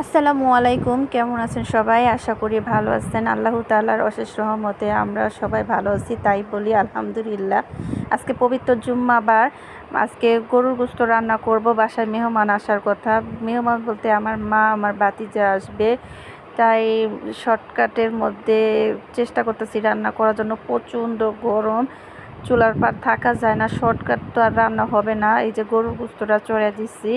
আসসালামু আলাইকুম, কেমন আছেন সবাই? আশা করি ভালো আছেন। আল্লাহ তাআলার অশেষ রহমতে আমরা সবাই ভালো আছি, তাই বলি আলহামদুলিল্লাহ। আজকে পবিত্র জুম্মাবার, আজকে গরুর গোস্ত রান্না করব, বাসায় মেহমান আসার কথা। মেহমান বলতে আমার মা, আমার বাতিজা আসবে, তাই শর্টকাটের মধ্যে চেষ্টা করতেছি রান্না করার জন্য। প্রচণ্ড গরম, চুলার পার থাকা যায় না, শর্টকাট তো আর রান্না হবে না। এই যে গরুর গোস্তটা চড়ে দিচ্ছি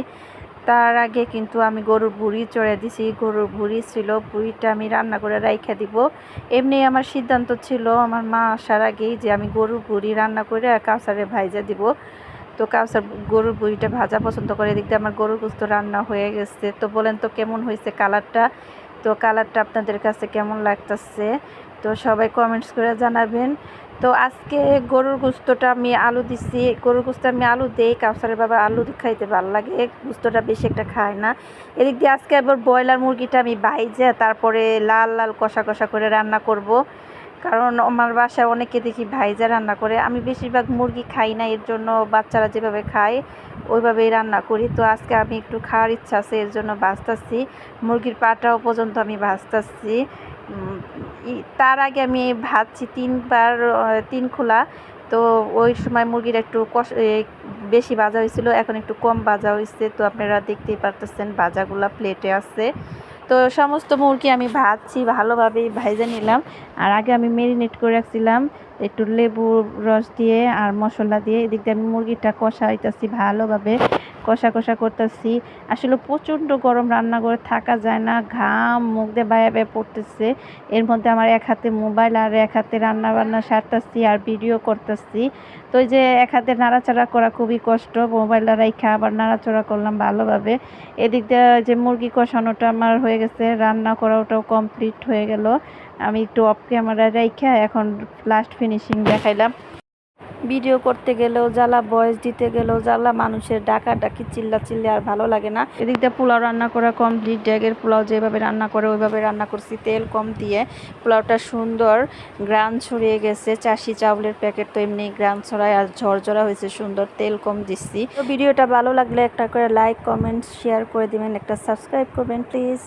তার আগে কিন্তু আমি গরুর ভুড়ি চড়ে দিছি। গরুর ভুড়ি ছিল, ভুড়িটা আমি রান্না করে রাইখে দিব। এমনি আমার সিদ্ধান্ত ছিল, আমার মা আসার আগেই যে আমি গরুর ভুড়ি রান্না করে কাউসারে ভাইজা দিব। তো কাউসার গরুর ভুড়িটা ভাজা পছন্দ করে দেখতে আমার গরুর গুস্ত রান্না হয়ে গেছে। তো বলেন তো কেমন হয়েছে কালারটা তো কালারটা আপনাদের কাছে কেমন লাগতেছে? তো সবাই কমেন্টস করে জানাবেন। তো আজকে গরুর গুস্তটা আমি আলু দিছি। গরুর গুস্ত আমি আলু দেই কাউসারের বাবা আলু খাইতে ভালো লাগে, গুস্তটা বেশি একটা খায় না। এদিক দিয়ে আজকে আবার ব্রয়লার মুরগিটা আমি বাইজে, তারপরে লাল লাল কষা কষা করে রান্না করব। কারণ আমার বাসায় অনেকে দেখি ভাইজা রান্না করে। আমি বেশিরভাগ মুরগি খাই না, এর জন্য বাচ্চারা যেভাবে খায়, ওইভাবেই রান্না করি। তো আজকে আমি একটু খাওয়ার ইচ্ছা আছে, এর জন্য ভাজতাছি। মুরগির পাটাও পর্যন্ত আমি ভাজতাছি। তার আগে আমি ভাজছি তিনবার তিন খোলা। তো ওই সময় মুরগির একটু কষ বেশি ভাজা হয়েছিল, এখন একটু কম ভাজা হয়েছে। তো আপনারা দেখতেই পারতেছেন, ভাজাগুলা প্লেটে আছে। তো সমস্ত মুরগি আমি ভাজছি, ভালোভাবেই ভাইজে নিলাম। আর আগে আমি মেরিনেট করে রাখছিলাম, একটু লেবুর রস দিয়ে আর মশলা দিয়ে। এদিক দিয়ে আমি মুরগিটা কষাইতেছি ভালোভাবে। কষা কষা করতেছি। আসলে প্রচণ্ড গরম রান্না করে থাকা যায় না, ঘাম মুখ দিয়ে বায়ে বায়ে পড়তেছে। এর মধ্যে আমার এক হাতে মোবাইল আর এক হাতে রান্না বান্না সারতেছি আর ভিডিও করতেছি। তো ওই যে এক হাতে নাড়াচাড়া করা খুবই কষ্ট, মোবাইল মোবাইলটা রাইখা আবার নাড়াচাড়া করলাম ভালোভাবে। এদিক দিয়ে যে মুরগি কষানোটা আমার হয়ে গেছে, রান্না করা ওটাও কমপ্লিট হয়ে গেল। আমি একটু অফ ক্যামেরা রাইখা, এখন লাস্ট ফিনিশিং দেখাইলাম। ভিডিও করতে গেলেও জ্বালা বয়স দিতে গেলেও জ্বালা, মানুষের ডাকা ডাকি চিল্লা চিল্লে আর ভালো লাগে না। এদিক দিয়ে পোলাও রান্না করা কমপ্লিট ড্যাগের পোলাও যেভাবে রান্না করে, ওইভাবে রান্না করছি। তেল কম দিয়ে পোলাওটা সুন্দর গ্রান ছড়িয়ে গেছে। চাষি চাউলের প্যাকেট তো এমনি গ্রান ছড়ায় আর ঝরঝরা হয়েছে, সুন্দর তেল কম দিচ্ছি। তো ভিডিওটা ভালো লাগলে একটা করে লাইক কমেন্ট শেয়ার করে দিবেন, একটা সাবস্ক্রাইব করবেন প্লিজ